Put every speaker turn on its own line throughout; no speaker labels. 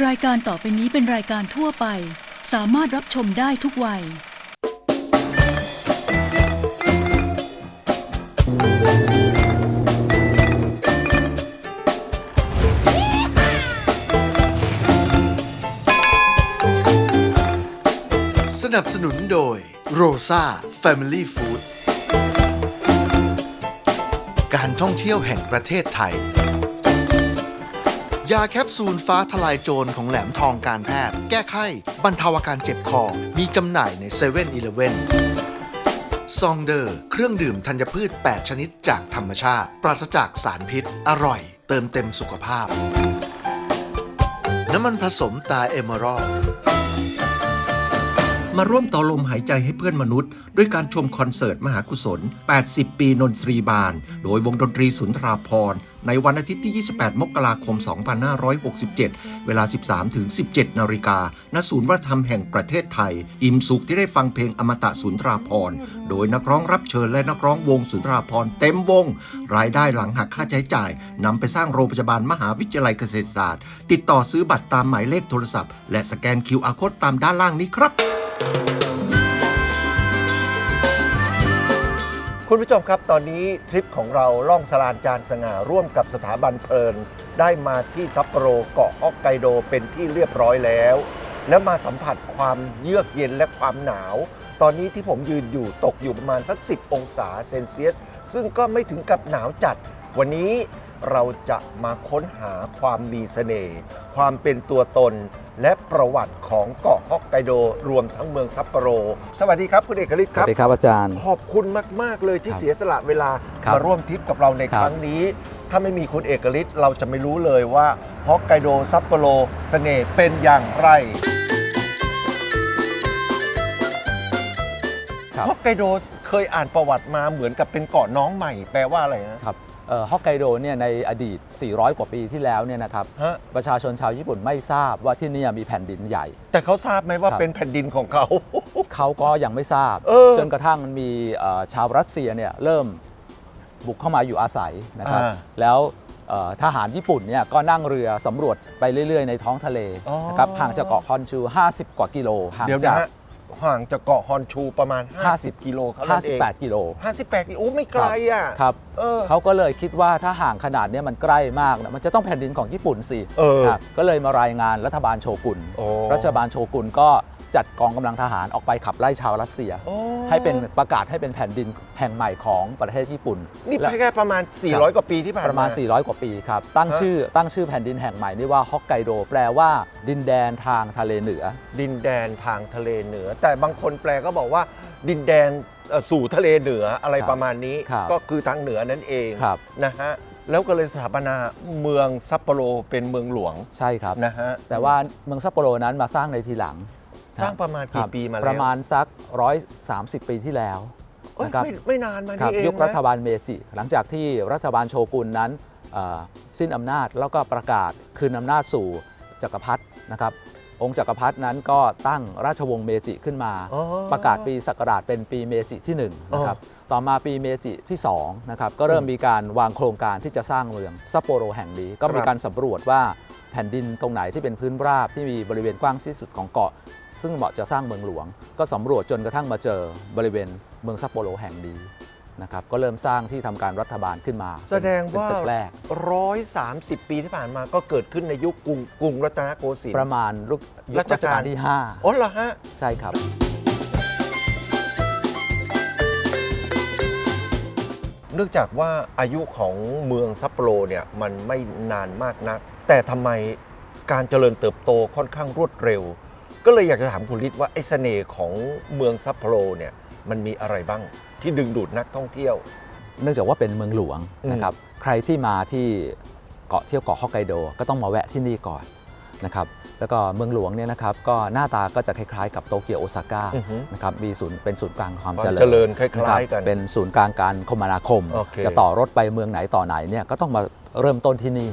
รายการต่อไปนี้เป็นรายการทั่วไป สามารถรับชมได้ทุกวัย
สนับสนุนโดยโรซ a Family Food การท่องเที่ยวแห่งประเทศไทย ยาแคปซูลฟ้าทลายโจรของแหลมทองการแพทย์ แก้ไข้บรรเทาอาการเจ็บคอ มีจำหน่ายใน7 e เ e ่ e อซองเดอร์เครื่องดื่มธัญพืช 8 ชนิดจากธรรมชาติ ปราศจากสารพิษ อร่อย เติมเต็มสุขภาพ น้ำมันผสมตาเอเมอรัล
มาร่วมต่อลมหายใจให้เพื่อนมนุษย์ ด้วยการชมคอนเสิร์ตมหากุศล 80 ปีนนทรีบาล โดยวงดนตรีสุนทราพรในวันอาทิตย์ที่ 28 มกราคม 2567 เวลา 13 ถึง 17 นาฬิกา ณ ศูนย์วัฒนธรรมแห่งประเทศไทย อิ่มสุขที่ได้ฟังเพลงอมตะสุนทราพร โดยนักร้องรับเชิญและนักร้องวงสุนทราพรเต็มวง รายได้หลังหักค่าใช้จ่าย นำไปสร้างโรงพยาบาลมหาวิทยาลัยเกษตรศาสตร์ ติดต่อซื้อบัตรตามหมายเลขโทรศัพท์ และสแกน QR Code ตามด้านล่างนี้ครับ
คุณผู้ชมครับตอนนี้ทริปของเราล่องสลานจานสง่าร่วมกับสถาบันเพลิน ได้มาที่ซัปโปโรเกาะฮอกไกโดเป็นที่เรียบร้อยแล้ว แล้วมาสัมผัสความเยือกเย็นและความหนาว ตอนนี้ที่ผมยืนอยู่ตกอยู่ประมาณสัก 10 องศาเซนเซียส ซึ่งก็ไม่ถึงกับหนาวจัด วันนี้ เราจะมาค้นหาความมีเสน่ห์ ความเป็นตัวตน และประวัติของเกาะฮอกไกโดรวมทั้งเมืองซัปโปโร สวัสดีครับ คุณเอกฤทธิ์
ส
ครั
วั
บ
สดีครับอาจารย์
ขอบคุณมาก ๆ เลยที่
ครับ
เสียสละเวลา
ครับ
มาร่วมทริปกับเราใน
ครั
ค
บ
รั้งนี้ ถ้าไม่มีคุณเอกฤทธิ์เราจะไม่รู้เลยว่าฮอกไกโดซัปโปโรเสน่ห์เป็นอย่างไร
ครับ
ฮอกไกโดเคยอ่านประวัติมาเหมือนกับเป็นเกาะน้องใหม่ แปลว่าอะไรฮะ
ครับเอ่อ ฮอกไกโดเนี่ยในอดีต 400 กว่าปีที่แล้วเนี่ยนะครับ
ฮะ
ประชาชนชาวญี่ปุ่นไม่ทราบว่าที่เนี่ยมีแผ่นดินใหญ่
แต่เขาทราบไหมว่า
ครับ
เป็นแผ่นดินของเขา
เขาก็ยังไม่ทราบ
เออ
จนกระทั่งมันมีเอ่อชาวรัสเซียเนี่ยเริ่มบุกเข้ามาอยู่อาศัยนะครับ
อ่า
แล้วเอ่อทหารญี่ปุ่นเนี่ยก็นั่งเรือสำรวจไปเรื่อย ๆ ในท้องทะเล
อ๋อ
นะครับห่างจากเกาะฮอนชู 50 กว่ากิโลห่าง
เดี๋ยว
จา
นะ
ก
ฮะ ห่างจากเกาะฮอนชูประมาณ 50
50
กิโลเท่านั้นเอง
58 กิโล
58กิโลโอ้ไม่ไกลอะ
ครับ
เออ
เขาก็เลยคิดว่าถ้าห่างขนาดเนี้ยมันใกล้มากนะมันจะต้องแผ่นดินของญี่ปุ่นสิ
เออ
ครับก็เลยมารายงานรัฐบาลโชกุน
โอ้
รัฐบาลโชกุนก็ จัดกองกำลังทหารออกไปขับไล่ชาวรัสเซีย
โอ้
ให้เป็นประกาศให้เป็นแผ่นดินแห่งใหม่ของประเทศญี่ปุ่น
นี่
และ
แค่ประมาณ 400 กว่าปีที่ผ่านมา
ประมาณ 400 กว่าปีครับ ตั้ง
ฮะ
ชื่อตั้งชื่อแผ่นดินแห่งใหม่นี่ว่าฮอกไกโดแปลว่าดินแดนทางทะเลเหนือ
ดินแดนทางทะเลเหนือ แต่บางคนแปลก็บอกว่าดินแดนเอ่อสู่ทะเลเหนืออะไร
ครับ
ประมาณนี้
ครับ
ก็คือทางเหนือนั่นเอง
ครับ
นะฮะแล้วก็เลยสถาปนาเมืองซัปโปโรเป็นเมืองหลวง
ใช่ครับ
นะฮะ
แต่ว่าเมืองซัปโปโรนั้นมาสร้างในทีหลัง
สร้างประมาณ
ครั
กี่
บ
ปีมาแล้ว
ประมาณสัก 130 ปีที่แล้ว
เอ้ย
นะครับ
ไม่ไม่นานมา
ครับ
นี่เอง
ยุครัฐ
นะ
บาลเมจิ หลังจากที่รัฐบาลโชกุนนั้นเอ่อสิ้นอำนาจแล้วก็ประกาศคืนอำนาจสู่จักรพรรดินะครับองค์จักรพรรดินั้นก็ตั้งราชวงศ์เมจิขึ้นมา
อ๋อ
ประกาศปีศักราชเป็นปีเมจิที่1นะครับต่อมาปีเมจิที่2นะครับก็เริ่มมีการวางโครงการที่จะสร้างเมืองซัปโปโรแห่งนี้ ก็มีการสำรวจว่า แผ่นดินตรงไหนที่เป็นพื้นราบที่มีบริเวณกว้างที่สุดของเกาะ ซึ่งเหมาะจะสร้างเมืองหลวง ก็สำรวจจนกระทั่งมาเจอบริเวณเมืองซัปโปโรแห่งนี้นะครับก็เริ่มสร้างที่ทำการรัฐบาลขึ้นมา
แสดงว่า
เป็นตึกแรก
130 ปีที่ผ่านมาก็เกิดขึ้นในยุคกรุงกรุงรัตนโกสินท
ประ
ร์
มาณยุคยุค
รั
รั
ช
ช
กาล
กาลที่
อ๋อเหรอฮะ
5ใช่ครับ
เนื่องจากว่าอายุของเมืองซัปโปโรเนี่ยมันไม่นานมากนัก แต่ทำไมการเจริญเติบโตค่อนข้างรวดเร็ว ก็เลยอยากจะถามคุณฤทธิ์ว่าไอ้เสน่ห์ของเมืองซัปโปโรเนี่ยมันมีอะไรบ้างที่ดึงดูดนักท่องเที่ยว
เนื่องจากว่าเป็นเมืองหลวง
อืม
นะครับ ใครที่มาที่เกาะเที่ยวเกาะฮอกไกโดก็ต้องมาแวะที่นี่ก่อนนะครับ แล้วก็เมืองหลวงเนี่ยนะครับก็หน้าตาก็จะคล้ายๆ กับโตเกียวโอซาก้า
อือฮึ
นะครับมีศูนย์เป็นศูนย์กลางความ
ความ
เจริญ
เจริญคล้ะ
รับา
ยๆกัน
เป็นศูนย์กลางการคมนาคม
โอเค
จะต่อรถไปเมืองไหนต่อไหนเนี่ยก็ต้องมาเริ่มต้นที่นี่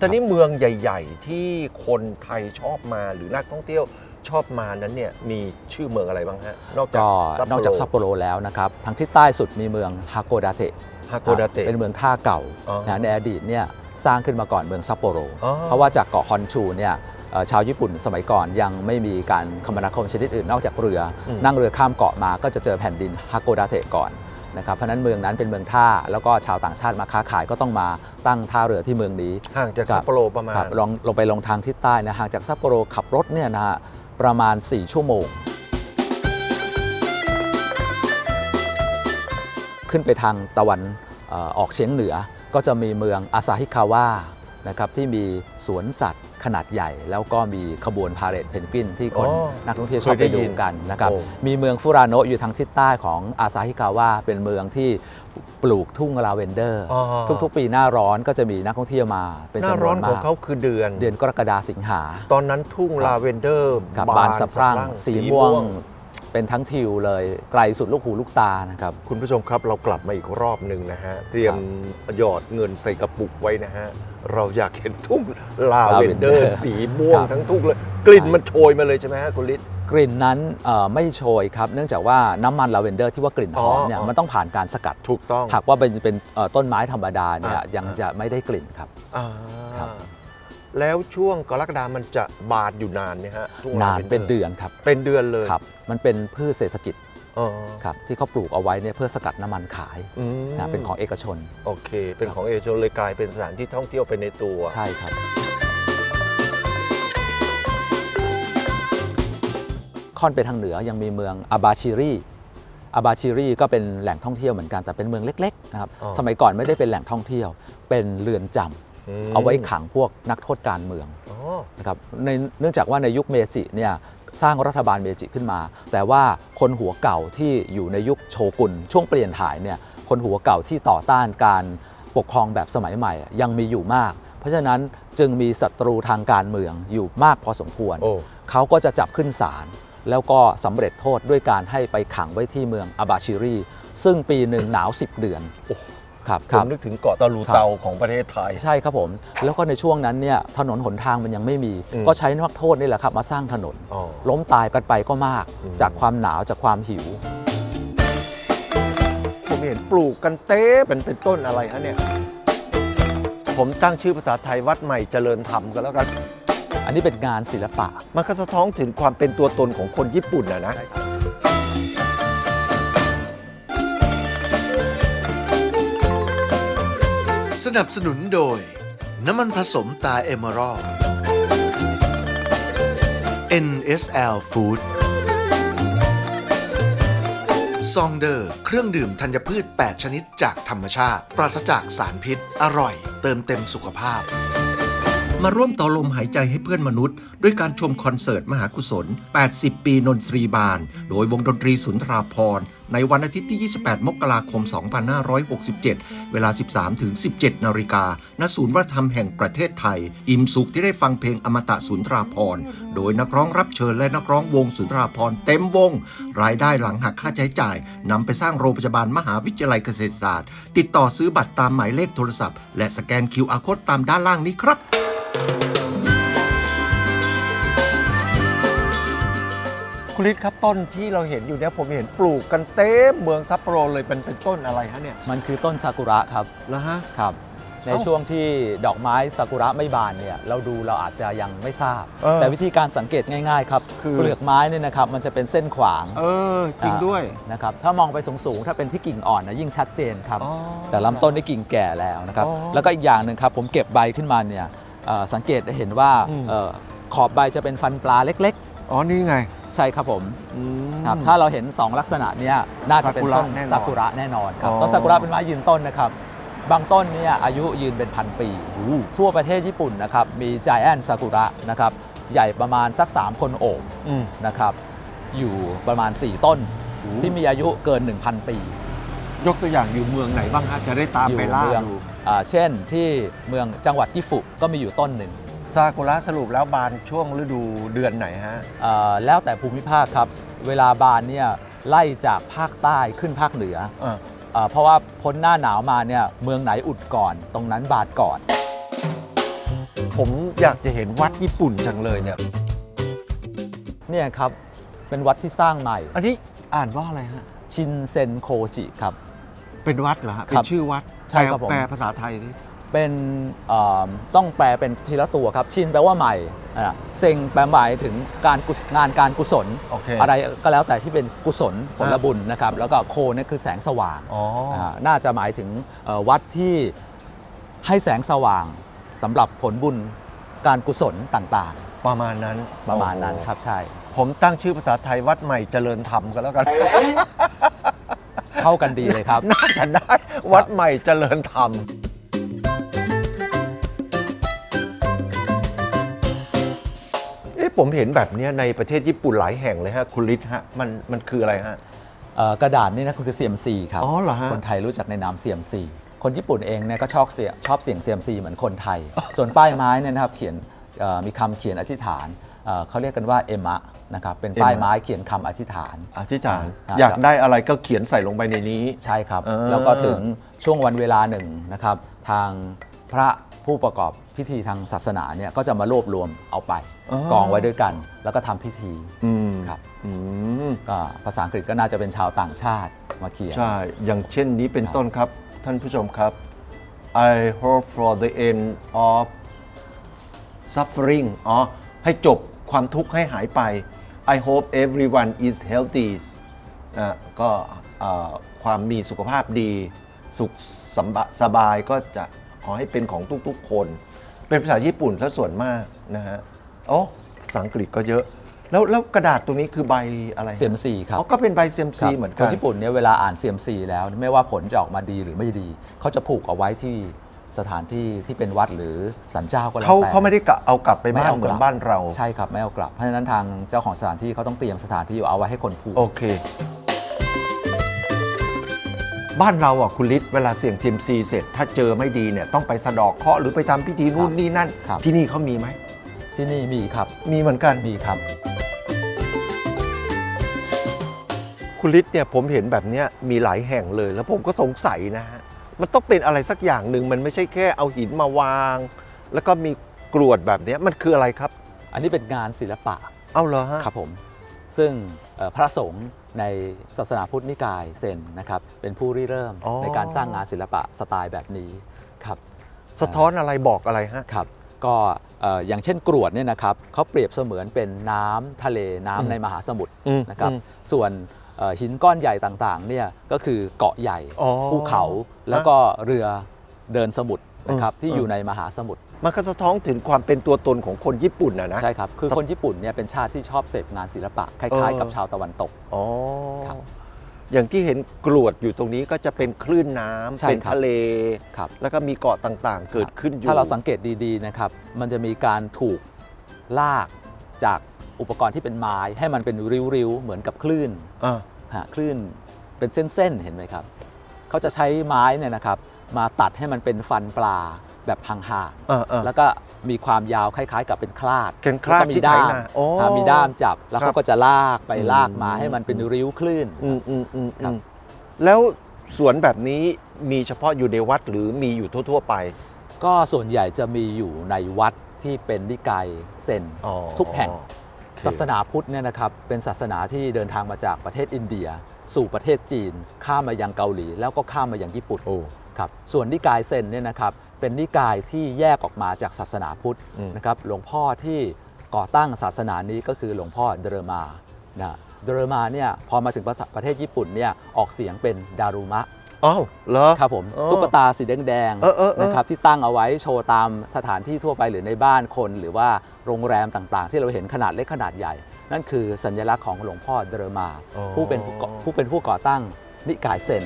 ตอนนี้เมืองใหญ่ ๆ ที่คนไทยชอบมาหรือนักท่องเที่ยวชอบมานั้นเนี่ยมีชื่อเมืองอะไรบ้างฮะนอกจาก
ก็
ซัปโปโร
นอกจากซัปโปโรแล้วนะครับทางทิศใต้สุดมีเมืองฮาโกดาเตะ
ฮาโกดาเตะ
เป็นเมืองท่าเก่า
อ๋อ
นะในอดีตเนี่ยสร้างขึ้นมาก่อนเมืองซัปโปโร
อ๋อ
เพราะว่าจากเกาะฮอนชูเนี่ยเอ่อชาวญี่ปุ่นสมัยก่อนยังไม่มีการคมนาคมชนิดอื่นนอกจากเรือ นั่งเรือข้ามเกาะมาก็จะเจอแผ่นดินฮาโกดาเตะก่อน นะครับเพราะฉะนั้นเมืองนั้นเป็นเมืองท่า แล้วก็ชาวต่างชาติมาค้าขายก็ต้องมาตั้งท่าเรือที่เมืองนี้
ห่างจาก
ครั
ซั
บ
ปโปโรประมาณ
ครับลองลงไปลงทางทิศใต้นะห่างจากซัปโปโรขับรถเนี่ยนะฮะประมาณ 4 ชั่วโมง ขึ้นไปทางตะวันเอ่อออกเฉียงเหนือก็จะมีเมืองอาซาฮิคาวะนะครับที่มีสวนสัตว์ ขนาดใหญ่ แล้วก็มีขบวนพาเหรดเพนกวินที่คน
อ๋อ
นักท่องเที่ยวชอบ
เคยได้
ไปดู
ยิน
กันนะครับ
โอ้
มีเมืองฟุราโนะอยู่ทางทิศใต้ของอาซาฮิคาวะเป็นเมืองที่ปลูกทุ่งลาเวนเดอร์
อ๋อ
ทุกๆ ปีหน้าร้อนก็จะมีนักท่องเที่ยวมา เป็น
หน้า
จำน
ร้
ว
อน
น
ของ
มาก
เขาคือเดือน
เดือนกรกฎาสิงหา
ตอนนั้นทุ่ง
ครับ
ลาเวนเดอร์
กับบานสะพรั่ง สีม่วง เป็นทั้งทิวเลยไกลสุดลูกหูลูกตานะครับ
คุณผู้ชมครับเรากลับมาอีกรอบหนึ่งนะฮะ เตรียมหยอดเงินใส่กระปุกไว้นะฮะ เราอยากเห็นทุ่งลาเวนเดอร์
Lavender
สีม่วง
ครับ
ทั้งทุ่งเลย กลิ่นมันโชยมาเลยใช่ไหมฮะคุณฤทธิ์
กลิ่นนั้นเอ่อไม่โชยครับ เนื่องจากว่าน้ำมันลาเวนเดอร์ที่ว่ากลิ่นหอมเนี่ย
อ๋อ
มันต้องผ่านการสกัด
ถูกต้อง
หากว่าเป็นเป็นเอ่อต้นไม้ธรรมดาเนี่ย
อะ
ยัง
อะ
จะไม่ได้กลิ่นครับ
อ่า
ครับ
แล้วช่วงกรกฎามันจะบานอยู่นานไหมฮะทุ่งล
นาน
วดร์
เป็นเดือนครับ
เป็นเดือนเลย
ครับ มันเป็นพืชเศรษฐกิจ
อ๋อ
ครับที่เขาปลูกเอาไว้เนี่ยเพื่อสกัดน้ำมันขาย
อืม
นะเป็นของเอกชน
โอเค เป็นของเอกชนเลยกลายเป็นสถานที่ท่องเที่ยวไปในตัว
ใช่ครับ ค่อนไปทางเหนือยังมีเมืองอาบาชิรีอาบาชิรีก็เป็นแหล่งท่องเที่ยวเหมือนกันแต่เป็นเมืองเล็กๆนะครับ
อ๋อ
สมัยก่อนไม่ได้เป็นแหล่งท่องเที่ยว เป็นเรือนจำ
ม
เอาไว้ขังพวกนักโทษการเมือง
อ๋อ
นะครับในเนื่องจากว่าในยุคเมจิเนี่ยสร้างรัฐบาลเมจิขึ้นมา แต่ว่าคนหัวเก่าที่อยู่ในยุคโชกุนช่วงเปลี่ยนถ่ายเนี่ยคนหัวเก่าที่ต่อต้านการปกครองแบบสมัยใหม่อะยังมีอยู่มาก เพราะฉะนั้นจึงมีศัตรูทางการเมืองอยู่มากพอสมควร
โอ้
เขาก็จะจับขึ้นศาลแล้วก็สำเร็จโทษด้วยการให้ไปขังไว้ที่เมืองอาบาชิรี ซึ่งปีหนึ่งหนาว 10 เดือน
โอ้
ครับ
ผ
ครั
ม
บ
นึกถึงเกาะตะลู
ครับ
เตาของประเทศไทย
ใช่ครับผม แล้วก็ในช่วงนั้นเนี่ยถนนหนทางมันยังไม่มี
อืม
ก็ใช้นักโทษนี่แหละครับมาสร้างถนน
อ๋อ
ล้มตายกันไปก็มาก
อืม
จากความหนาวจากความหิว
ผมเห็นปลูกกันเต้เป็นเป็นต้นอะไรฮะเนี่ย ผมตั้งชื่อภาษาไทยวัดใหม่เจริญธรรมก็แล้วกัน
อันนี้เป็นงานศิลปะ
มันก็สะท้อนถึงความเป็นตัวตนของคนญี่ปุ่นนะนะ
สนับสนุนโดย น้ำมันผสมตาเอเมอรัล NSL Food ซองเดอร์เครื่องดื่มธัญพืช 8 ชนิดจากธรรมชาติ ปราศจากสารพิษ อร่อย เติมเต็มสุขภาพ
มาร่วมต่อลมหายใจให้เพื่อนมนุษย์ ด้วยการชมคอนเสิร์ตมหากุศล 80 ปีนนทรีบาล โดยวงดนตรีสุนทราพรในวันอาทิตย์ที่ 28 มกราคม 2567 เวลา 13 ถึง 17 นาฬิกา ณ ศูนย์วัฒนธรรมแห่งประเทศไทย อิ่มสุขที่ได้ฟังเพลงอมตะสุนทราพร โดยนักร้องรับเชิญและนักร้องวงสุนทราพรเต็มวง รายได้หลังหักค่าใช้จ่าย นำไปสร้างโรงพยาบาลมหาวิทยาลัยเกษตรศาสตร์ ติดต่อซื้อบัตรตามหมายเลขโทรศัพท์ และสแกน QR Code ตามด้านล่างนี้ครับ
คุณฤทธิ์ครับต้นที่เราเห็นอยู่เนี่ยผมเห็นปลูกกันเต้เมืองซัปโปโรเลยเป็นเป็นต้นอะไรฮะเนี่ย
มันคือต้นซากุระครับ
แล้วฮะ
ครับ ใน
เอ้า
ช่วงที่ดอกไม้ซากุระไม่บานเนี่ยเราดูเราอาจจะยังไม่ทราบ
เออ
แต่วิธีการสังเกตง่ายๆครับ
คือ
เปลือกไม้เนี่ยนะครับมันจะเป็นเส้นขวาง
เออ จริงด้วย
นะครับถ้ามองไปสูงๆถ้าเป็นที่กิ่งอ่อนนะยิ่งชัดเจนครับ
อ๋อ
แต่ลำต้นนี่กิ่งแก่แล้วนะครับ
อ๋อ
แล้วก็อีกอย่างหนึ่งครับผมเก็บใบขึ้นมาเนี่ยเอ่อ สังเกตได้เห็นว่า
อืม
เอ่อขอบใบจะเป็นฟันปลาเล็ก
อ๋อ นี่ไง
ๆ ใช่ครับผม
อืม
ครับถ้าเราเห็น 2 ลักษณะเนี้น่าจะเป็นต้น
ซากุระแน่นอน
ซากุระแน่นอนครับ
อ๋อ
ต้นซากุระเป็นไม้ยืนต้นนะครับ บางต้นเนี่ยอายุยืนเป็นพันปี
โอ้
ทั่วประเทศญี่ปุ่นนะครับมี Giant ซากุระนะครับใหญ่ประมาณสัก 3 คนโอบ
อืม
นะครับอยู่ประมาณ 4 ต้น
โอ้
ที่มีอายุเกิน 1,000 ปี
ยกตัวอย่างอยู่เมืองไหนบ้างฮะ จะได้ตาม
อยู่
ไปล่า
เมือง
ดู
อ่า เช่นที่เมืองจังหวัดกิฟุก็มีอยู่ต้นหนึ่ง
ซากุระสรุปแล้วบานช่วงฤดูเดือนไหนฮะ
อ่าแล้วแต่ภูมิภาคครับ เวลาบานเนี่ยไล่จากภาคใต้ขึ้นภาคเหนือ
อ่า
อ่าเพราะว่าพ้นหน้าหนาวมาเนี่ยเมืองไหนอุดก่อน ตรงนั้นบานก่อน
ผมอยากจะเห็นวัดญี่ปุ่นจังเลยเนี่ย
เนี่ยครับเป็นวัดที่สร้างใหม่
อันนี้อ่านว่าอะไรฮะ
ชินเซนโคจิครับ
เป็นวัดเหรอฮะ
ค
เป็
รับ
นชื่อวัด
ใช่ครับผม
แปลแปลภาษาไทยดิ
เป็นเอ่อต้องแปลเป็นทีละตัวครับ ชินแปลว่าใหม่อะเซ็งแปลหมายถึงการกุศงานการกุศล
โอเค
อะไรก็แล้วแต่ที่เป็นกุศลผลบุญนะครับ แล้วก็โคเนี่ยคือแสงสว่าง
อ๋ออา
น่าจะหมายถึงเอ่อวัดที่ให้แสงสว่างสำหรับผลบุญการกุศลต่าง
ประมาณนั้น
ๆ ประมาณนั้นครับใช่
ผมตั้งชื่อภาษาไทยวัดใหม่เจริญธรรมก็แล้วกัน
เข้ากันดีเลยครับ
น่าจะได้วัดใหม่เจริญธรรม เอ๊ะผมเห็นแบบเนี้ยในประเทศญี่ปุ่นหลายแห่งเลยฮะ คุณฤทธิ์ฮะ มันมันคืออะไรฮะ
เอ่อกระดาษนี่นะคือ CMC ครับ
อ๋อเหรอฮะ
คนไทยรู้จักในนาม CMC คนญี่ปุ่นเองเนี่ยก็ชอบเสียชอบเสียง CMC เหมือนคนไทย ส่วนป้ายไม้เนี่ยนะครับเขียนเอ่อมีคำเขียนอธิษฐานเอ่อเขาเรียกกันว่าเอมะ นะครับเป็นป้ายไม้เขียนคำอธิษฐาน
อธิษฐาน
อ่า
อยากได้อะไรก็เขียนใส่ลงไปในนี้
ใช่ครับ
เออ
แล้วก็ถึงช่วงวันเวลาหนึ่งนะครับ ทางพระผู้ประกอบพิธีทางศาสนาเนี่ยก็จะมารวบรวมเอาไป กองไว้ด้วยกัน แล้วก็ทำพิธี
อืม
ครับ
อืม
ก็ภาษาอังกฤษก็น่าจะเป็นชาวต่างชาติมาเขียน
ใช่ อย่างเช่นนี้เป็น
ครับ
ต้นครับ ท่านผู้ชมครับ I hope for the end of suffering อ๋อให้จบ ความทุกข์ให้หายไป I hope everyone is healthy อะก็เอ่อความมีสุขภาพดี สุขสำบะสบายก็จะขอให้เป็นของทุกๆคน เป็นภาษาญี่ปุ่นซะส่วนมากนะฮะโอ้ภาษาอังกฤษก็เยอะ แล้วแล้วกระดาษตรงนี้คือใบอะไร
CMC ครับ
อ๋อก็เป็นใบเซียม
ค
ซี
รับ
เหมือน
ค
กัน
นญี่ปุ่นเนี่ยเวลาอ่าน CMC แล้วไม่ว่าผลจะออกมาดีหรือไม่ดี เขาจะผูกเอาไว้ที่ สถานที่ที่เป็นวัดหรือสันเจ้าก็แล้ว
เขา
แต่
เขาไม่ได้กะเอากลับไปบ้าน
ไม่เอา
เหมือก
ลั
น
บ
บ้านเรา
ใช่ครับไม่เอากลับเพราะฉะนั้นทางเจ้าของสถานที่เขาต้องเตรียมสถานที่เอาไว้ให้คนผูก
โอเค บ้านเราอะคุณฤทธิ์เวลาเสี่ยงเซียมซีเสร็จ ถ้าเจอไม่ดีเนี่ยต้องไปสะเดอกเคราะห์หรือไปทำพิธีนู่นนี่นั่น
ครับ
ที่นี่เขามีไหม
ที่นี่มีครับ
มีเหมือนกัน
มีครับ
คุณฤทธิ์เนี่ยผมเห็นแบบเนี้ยมีหลายแห่งเลย แล้วผมก็สงสัยนะฮะ มันต้องเป็นอะไรสักอย่างหนึ่งมันไม่ใช่แค่เอาหินมาวาง แล้วก็มีกรวดแบบเนี้ยมันคืออะไรครับ
อันนี้เป็นงานศิลปะ
เอาเหรอฮะ
ครับผมซึ่งเอ่อพระสงฆ์ในศาสนาพุทธนิกายเซนนะครับเป็นผู้ริเริ่ม
อ๋อ
ในการสร้างงานศิลปะสไตล์แบบนี้ครับ
สะท้อนอะไรบอกอะไรฮะ
ครับก็เอ่ออย่างเช่นกรวดเนี่ยนะครับเขาเปรียบเสมือนเป็นน้ำทะเลน้ำ
อืม
ในมหาสมุทร
อืม
นะครับ
อืม
ส่วนเอ่อ หินก้อนใหญ่ต่างๆเนี่ยก็คือเกาะใหญ่
อ๋อ
ภูเขาแล้วก็เรือเดินสมุทรนะครับ
อืม
ที่
อืม
อยู่ในมหาสมุทร
มันก็สะท้อนถึงความเป็นตัวตนของคนญี่ปุ่นนะนะ
ใช่ครับคือคนญี่ปุ่นเนี่ยเป็นชาติที่ชอบเสพงานศิลปะคล้ายๆ กับ
เออ
ชาวตะวันตก
อ๋อ
ครับ
อย่างที่เห็นกรวดอยู่ตรงนี้ก็จะเป็นคลื่นน้ำ
ใช่
เป็น
ครับ
ทะเล
ครับ
แล้วก็มีเกาะต่างๆ เกิดขึ้นอยู่
ถ้าเราสังเกตดีๆนะครับ มันจะมีการถูกลากจาก อุปกรณ์ที่เป็นไม้ให้มันเป็นริ้วๆเหมือนกับคลื่น
อ่า
ฮะคลื่นเป็นเส้นๆเห็นไหมครับเขาจะใช้ไม้เนี่ยนะครับมาตัดให้มันเป็นฟันปลาแบบห่าง
อ่าอ่า
ๆแล้วก็มีความยาวคล้ายๆ กับเป็นคลาด
เป็นคลาด
แล้วก็มี
ที่ไถ
ด้าม
นาโอ้
อ่ามีด้ามจับแล้ว
ครั
เขา
บ
ก็จะลากไป
อืม
ลากมาให้มันเป็นริ้วคลื่น
อืมอืมอืม
ครับ
อืมแล้วสวนแบบนี้มีเฉพาะอยู่ในวัดหรือมีอยู่ทั่ว ๆ ไป
ก็ส่วนใหญ่จะมีอยู่ในวัดที่เป็นนิกายเซน
อ๋อ
ทุกแห่ง
โอเค
ศาสนาพุทธเนี่ยนะครับเป็นศาสนาที่เดินทางมาจากประเทศอินเดีย สู่ประเทศจีน ข้ามมายังเกาหลี แล้วก็ข้ามมายังญี่ปุ่น
โอ้
ครับส่วนนิกายเซนเนี่ยนะครับเป็นนิกายที่แยกออกมาจากศาสนาพุทธ
อืม
นะครับหลวงพ่อที่ก่อตั้งศาสนานี้ก็คือหลวงพ่อเดรมานะเดรมาเนี่ยพอมาถึงประประเทศญี่ปุ่นเนี่ยออกเสียงเป็นดารุมะ
อ้าวเหรอ
ครับผม
อ๋อ
ตุ๊กตาสีแดง
เออเออเออ
นะครับที่ตั้งเอาไว้โชว์ตามสถานที่ทั่วไปหรือในบ้านคน หรือว่าโรงแรมต่างๆ ที่เราเห็นขนาดเล็กขนาดใหญ่ นั่นคือสัญลักษณ์ของหลวงพ่อเดรมา
อ๋อ
ผู้เป็นผู้ก่อผู้เป็นผู้ก่อตั้งนิกายเซน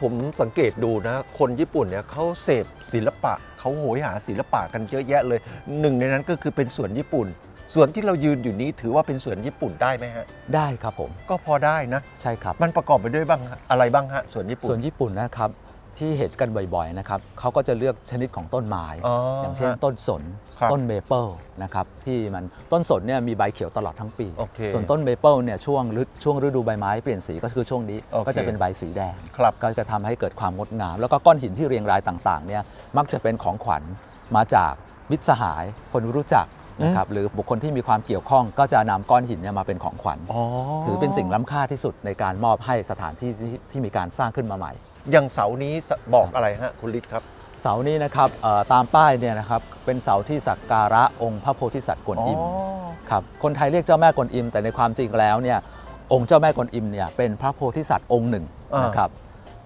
ผมสังเกตดูนะ คนญี่ปุ่นเนี่ยเขาเสพศิลปะ เขาโหยหาศิลปะกันเยอะแยะเลย หนึ่งในนั้นก็คือเป็นสวนญี่ปุ่น สวนที่เรายืนอยู่นี้ถือว่าเป็นสวนญี่ปุ่นได้ไหมฮะ
ได้ครับผม
ก็พอได้นะ
ใช่ครับ
มันประกอบไปด้วยบ้างฮะอะไรบ้างฮะสวนญี่ปุ่น
ส่วนญี่ปุ่นนะครับที่เห็นกันบ่อยๆนะครับเขาก็จะเลือกชนิดของต้นไม้
อ๋อ
อ
อย่าง
เช่น
ฮะ
ต้นสน
ครับ
ต้นเมเปิลนะครับที่มันต้นสนเนี่ยมีใบเขียวตลอดทั้งปี
โอเค
ส่วนต้นเมเปิลเนี่ยช่วงฤช่วงฤดูใบไม้เปลี่ยนสีก็คือช่วงนี้
โอเค
ก็จะเป็นใบสีแดง
ครับ
ก็จะทำให้เกิดความงดงาม แล้วก็ก้อนหินที่เรียงรายต่างๆเนี่ยมักจะเป็นของขวัญมาจากมิตรสหาย คนรู้จัก นะครับหรือบุคคลที่มีความเกี่ยวข้องก็จะนำก้อนหินเนี่ยมาเป็นของขวัญ
อ๋อ
ถือเป็นสิ่งล้ำค่าที่สุดในการมอบให้สถานที่ที่ที่มีการสร้างขึ้นมาใหม่
อย่างเสานี้บอกอะไรฮะคุณฤทธิ์ครับ
เสานี้นะครับเอ่อตามป้ายเนี่ยนะครับเป็นเสาที่สักการะองค์พระโพธิสัตว์กวนอิมครับคนไทยเรียกเจ้าแม่กวนอิม แต่ในความจริงแล้วเนี่ยองค์เจ้าแม่กวนอิมเนี่ยเป็นพระโพธิสัตว์องค์หนึ่ง
อ่าน
นะครับ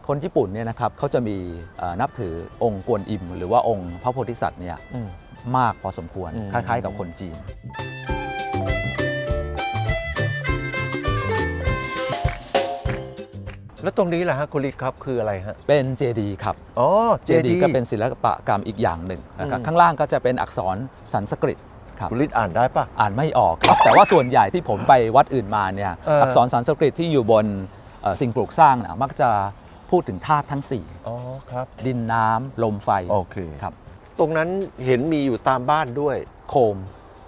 คนญี่ปุ่นเนี่ยนะครับเขาจะมีเอ่อนับถือองค์กวนอิม หรือว่าองค์พระโพธิสัตว์เนี่ย
อื ม
มากพอสมควร
อืม
คล้าย ๆ กับคนจีน
แล้วตรงนี้แหละฮะคุณฤทธิ์ครับคืออะไรฮะ
เป็นเจดีย์ครับ
อ๋อ
เจดีย์ก็เป็นศิลปกรรมอีกอย่างหนึ่งนะครับ
อืม
ข้างล่างก็จะเป็นอักษรสันสกฤตครับ
คุณฤทธิ์อ่านได้ปะ
อ่านไม่ออกครับ แต่ว่าส่วนใหญ่ที่ผมไปวัดอื่นมาเนี่ย
เอออั
อักษรสันสกฤตที่อยู่บนเอ่อสิ่งปลูกสร้างนะมักจะพูดถึงธาตุทั้ง
อ๋อครับ
4 ดินน้ำลมไฟ
โอเค
ครับ
ตรงนั้นเห็นมีอยู่ตามบ้านด้วย
โคม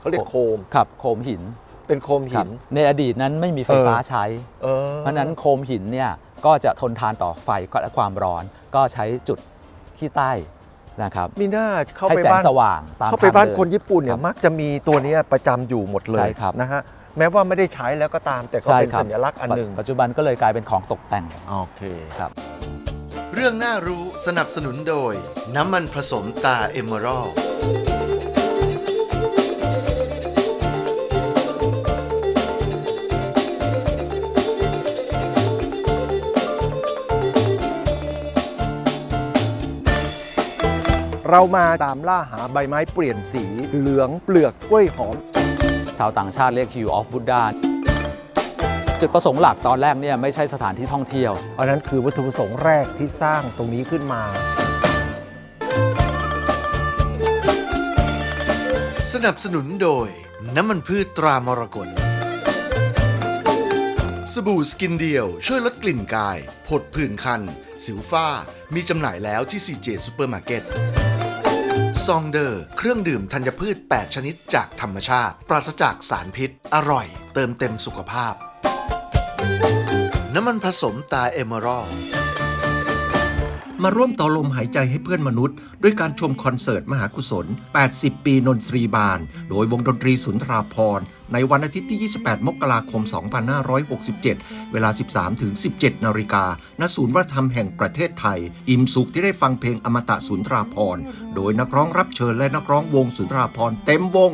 เขาเรียกโคม
ครับโคมหิน
เป็นโคม
ครั
หิ
บ
น
ในอดีตนั้นไม่มีไฟฟ้าใช้
เออ
เพราะฉะนั้นโคมหินเนี่ยก็จะทนทานต่อไฟและความร้อน ก็ใช้จุดขี้ใต้นะครับ
มีหน้าเข้า
ให้
ไป
แสง
บ้าน
สว่างตาม
เข้าไปบ้าน
ทงดิ
คนญี่ปุ่นเนี่
ค
ย
รับ
มักจะมีตัวเนี้ยประจำอยู่หมดเล
ใช่
ย
ครับ
นะฮะแม้ว่าไม่ได้ใช้แล้วก็ตามแต่ก็
ใช่
เป็น
ครับ
สัญลักษณ์อันหนึ่ง
ปัจจุบันก็เลยกลายเป็นของตกแต่ง
โอเค
ครับ
เรื่องน่ารู้สนับสนุนโดย น้ำมันผสมตาเอเมอรัล
เรามาตามล่าหาใบไม้เปลี่ยนสีเหลืองเปลือกกล้วยหอม
ชาวต่างชาติเรียก Hue of Buddha จุดประสงค์หลักตอนแรกเนี่ยไม่ใช่สถานที่ท่องเที่ยว
อันนั้นคือวัตถุประสงค์แรกที่สร้างตรงนี้ขึ้นมา
สนับสนุนโดย น้ำมันพืชตรามรกตสบู่สกินเดียว ช่วยลดกลิ่นกาย ผดผื่นคัน สิวฝ้า มีจำหน่ายแล้วที่ CJ ซูเปอร์มาร์เก็ตซองเดอร์ เครื่องดื่มธัญพืช 8 ชนิดจากธรรมชาติ ปราศจากสารพิษ อร่อย เติมเต็มสุขภาพ น้ำมันผสมตาเอเมอรัล
มาร่วมต่อลมหายใจให้เพื่อนมนุษย์ ด้วยการชมคอนเสิร์ตมหากุศล 80 ปีนนทรีบาน โดยวงดนตรีสุนทราพร ในวันอาทิตย์ที่ 28 มกราคม 2567 เวลา 13 ถึง 17 นาฬิกา ณ ศูนย์วัฒนธรรมแห่งประเทศไทย อิ่มสุขที่ได้ฟังเพลงอมตะสุนทราพร โดยนักร้องรับเชิญและนักร้องวงสุนทราพรเต็มวง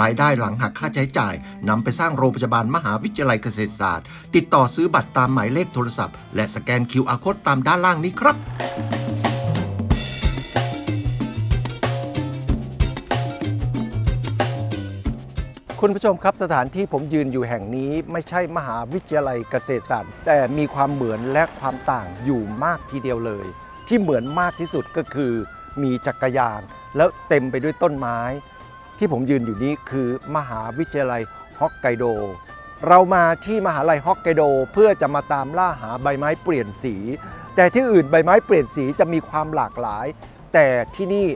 รายได้หลังหักค่าใช้จ่ายนำไปสร้างโรงพยาบาลมหาวิทยาลัยเกษตรศาสตร์ ติดต่อซื้อบัตรตามหมายเลขโทรศัพท์ และสแกน QR Code ตามด้านล่างนี้ครับ
คุณผู้ชมครับสถานที่ผมยืนอยู่แห่งนี้ไม่ใช่มหาวิทยาลัยเกษตรศาสตร์ แต่มีความเหมือนและความต่างอยู่มากทีเดียวเลย ที่เหมือนมากที่สุดก็คือมีจักรยาน แล้วเต็มไปด้วยต้นไม้ ที่ผมยืนอยู่นี้คือมหาวิทยาลัยฮอกไกโด เรามาที่มหาลัยฮอกไกโดเพื่อจะมาตามล่าหาใบไม้เปลี่ยนสี แต่ที่อื่นใบไม้เปลี่ยนสีจะมีความหลากหลาย แต่ที่นี่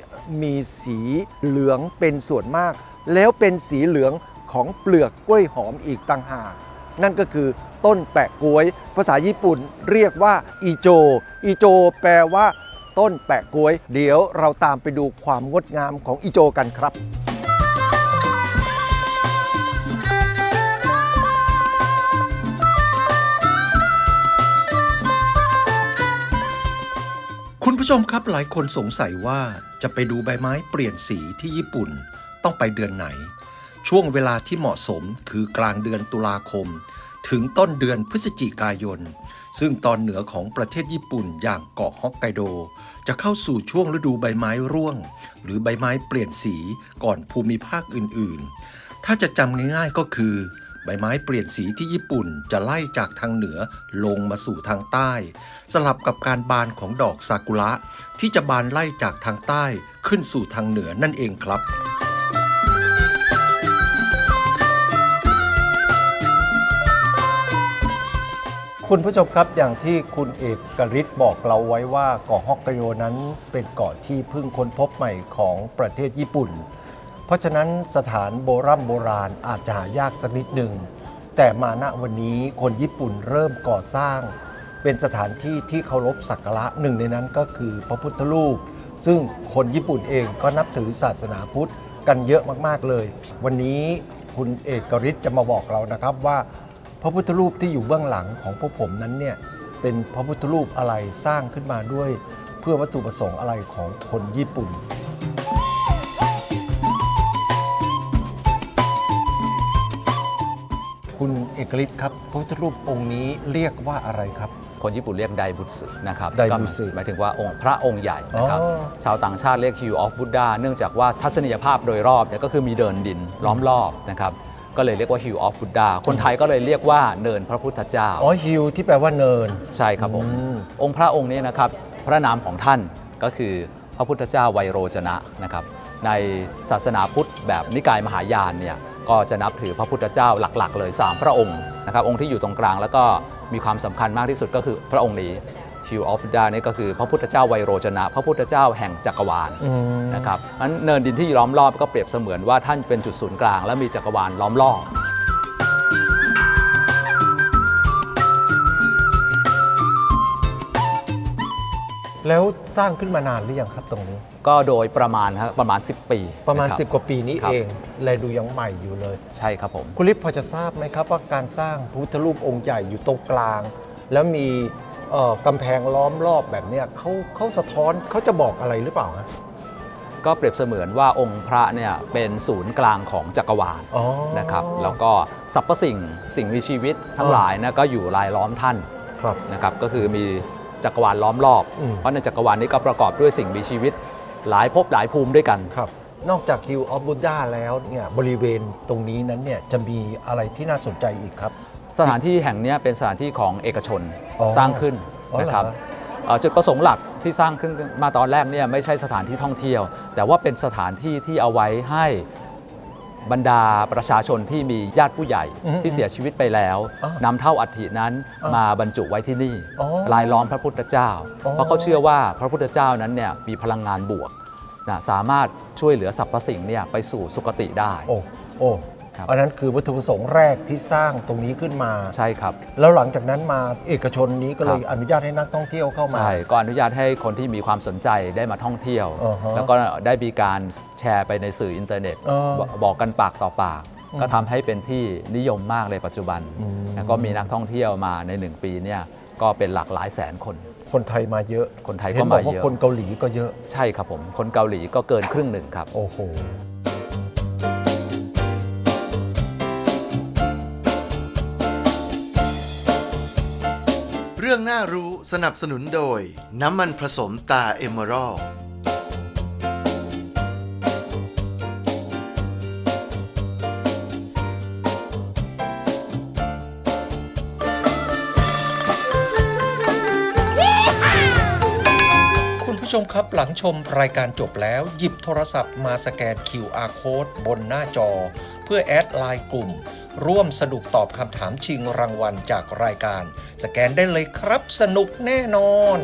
มีสีเหลืองเป็นส่วนมาก แล้วเป็นสีเหลือง ของเปลือกกล้วยหอมอีกต่างหากนั่นก็คือต้นแปะกล้วย ภาษาญี่ปุ่นเรียกว่าอีโจ อีโจ แปลว่า ต้นแปะกล้วย เดี๋ยวเราตามไปดูความงดงามของอีโจกันครับ
คุณผู้ชมครับหลายคนสงสัยว่าจะไปดูใบไม้เปลี่ยนสีที่ญี่ปุ่น ต้องไปเดือนไหน ช่วงเวลาที่เหมาะสมคือกลางเดือนตุลาคม ถึงต้นเดือนพฤศจิกายน ซึ่งตอนเหนือของประเทศญี่ปุ่นอย่างเกาะฮอกไกโด จะเข้าสู่ช่วงฤดูใบไม้ร่วง หรือใบไม้เปลี่ยนสีก่อนภูมิภาคอื่นๆ ถ้าจะจำง่ายๆก็คือ ใบไม้เปลี่ยนสีที่ญี่ปุ่นจะไล่จากทางเหนือลงมาสู่ทางใต้ สลับกับการบานของดอกซากุระที่จะบานไล่จากทางใต้ขึ้นสู่ทางเหนือนั่นเองครับ
คุณผู้ชมครับอย่างที่คุณเอกกฤทธิ์บอกเราไว้ว่าเกาะฮอกไกโดนั้นเป็นเกาะที่เพิ่งค้นพบใหม่ของประเทศญี่ปุ่น เพราะฉะนั้นสถานโบรโบราณอาจจะหายากสักนิดหนึ่ง แต่มาณวันนี้คนญี่ปุ่นเริ่มก่อสร้าง เป็นสถานที่ที่เคารพสักการะหนึ่งในนั้นก็คือพระพุทธรูป ซึ่งคนญี่ปุ่นเองก็นับถือศาสนาพุทธกันเยอะมากๆเลย วันนี้คุณเอกฤทธิ์จะมาบอกเรานะครับว่า พระพุทธรูปที่อยู่เบื้องหลังของพวกผมนั้นเนี่ยเป็นพระพุทธรูปอะไรสร้างขึ้นมาด้วย เพื่อวัตถุประสงค์อะไรของคนญี่ปุ่น คุณเอกฤทธิ์ครับพระพุทธรูปองค์นี้เรียกว่าอะไรครับ
คนญี่ปุ่นเรียกไดบุสึนะครับ
ไดบุสึ
ก็หมายถึงว่าองค์พระองค์ใหญ่นะครับ
อ๋อ
ชาวต่างชาติเรียก Hue of Buddha เนื่องจากว่าทัศนียภาพโดยรอบเนี่ยก็คือมีเดินดินล้อมรอบนะครับ ก็เลยเรียกว่า Hue of Buddha คนไทยก็เลยเรียกว่าเนินพระพุทธเจ้า
อ๋อฮิวที่แปลว่าเนิน
ใช่ครับผม
อืม
องค์พระองค์นี้นะครับพระนามของท่านก็คือพระพุทธเจ้าไวโรจนะนะครับในศาสนาพุทธแบบนิกายมหายานเนี่ยก็จะนับถือพระพุทธเจ้าหลักๆ เลย 3 พระองค์นะครับองค์ที่อยู่ตรงกลางแล้วก็มีความสำคัญมากที่สุดก็คือพระองค์นี้ Hugh of Buddha นี่ก็คือพระพุทธเจ้าไวโรจนะ พระพุทธเจ้าแห่งจักรวาล
อืม
นะครับนั้นเนินดินที่ล้อมรอบก็เปรียบเสมือนว่าท่านเป็นจุดศูนย์กลาง และมีจักรวาลล้อมรอบ
แล้วสร้างขึ้นมานานหรือยังครับตรงนี้
ก็โดยประมาณครับประมาณ 10 ปี
ประมาณ
นคบ
10 กว่าปีนี้
ครับ
เองเลยดูยังใหม่อยู่เลย
ใช่ครับผม
คุณลิฟพอจะทราบไหมครับว่าการสร้างพระพุทธรูปองค์ใหญ่อยู่ตรงกลาง แล้วมีเอ่อ กำแพงล้อมรอบแบบเนี้ยเขาเขาสะท้อนเขาจะบอกอะไรหรือเปล่าฮะ
ก็เปรียบเสมือนว่าองค์พระเนี่ยเป็นศูนย์กลางของจักรวาล
อ๋อ
นะครับแล้วก็สรรพสิ่งสิ่งมีชีวิตทั้งหลายนะก็อยู่รายล้อมท่าน
ครับ
นะครับก็คือมีจักรวาลล้อมรอบ
อืม
เพราะในจักรวาลนี้ก็ประกอบด้วยสิ่งมีชีวิต หลายภพหลายภูมิด้วยกัน
ครับ นอกจากคิวออฟบูดาแล้วเนี่ยบริเวณตรงนี้นั้นเนี่ยจะมีอะไรที่น่าสนใจอีกครับ
สถานที่แห่งเนี้ยเป็นสถานที่ของเอกชน
อ๋อ
สร้างขึ้น
อ๋อเหรอ
นะครับเอ่อจุดประสงค์หลักที่สร้างขึ้นมาตอนแรกเนี่ยไม่ใช่สถานที่ท่องเที่ยว แต่ว่าเป็นสถานที่ที่เอาไว้ให้บรรดาประชาชนที่มีญาติผู้ใหญ่
อืม
ที่เสียชีวิตไปแล้ว
อ่านำ
เท่าอัฐินั้น
อ่าม
มาบรรจุไว้ที่นี่
อ๋อ
ลายล้อมพระพุทธเจ้า
อ๋อ
เพราะเขาเชื่อว่าพระพุทธเจ้านั้นเนี่ยมีพลังงานบวกนะสามารถช่วยเหลือสรรพสิ่งเนี่ยไปสู่สุคติได้
โอ้ โอ้
ครับ
อันนั้นคือวัตถุประสงค์แรกที่สร้างตรงนี้ขึ้นมา
ใช่ครับ
แล้วหลังจากนั้นมาเอกชนนี้ก็เลย
ครับ
อนุญาตให้นักท่องเที่ยวเข้ามา
ใช่ ก็อนุญาตให้คนที่มีความสนใจได้มาท่องเที่ยว
อ่าฮะ
แล้วก็ได้มีการแชร์ไปในสื่ออินเทอร์เน็ต
อ่า
บอกบอกกันปากต่อปาก
อืม
ก็ทำให้เป็นที่นิยมมากในปัจจุบัน
อืม
แล้วก็มีนักท่องเที่ยวมาใน 1 ปีเนี่ยก็เป็นหลักหลายแสนคน
คนไทยมาเยอะ
คนไทย
เห็
ก็
นบ
มา
อกว่า
เยอะ
คนเกาหลีก็เยอะ
ใช่ครับผม คนเกาหลีก็เกินครึ่งหนึ่งครับ
โอ้โห
รื่องน่ารู้สนับสนุนโดย น้ำมันผสมตาเอเมอรัล
ผู้ชมครับหลังชมรายการจบแล้ว หยิบโทรศัพท์มาสแกน QR Code บนหน้าจอ เพื่อแอดไลน์กลุ่ม ร่วมสนุกตอบคำถามชิงรางวัลจากรายการ สแกนได้เลยครับสนุกแน่นอน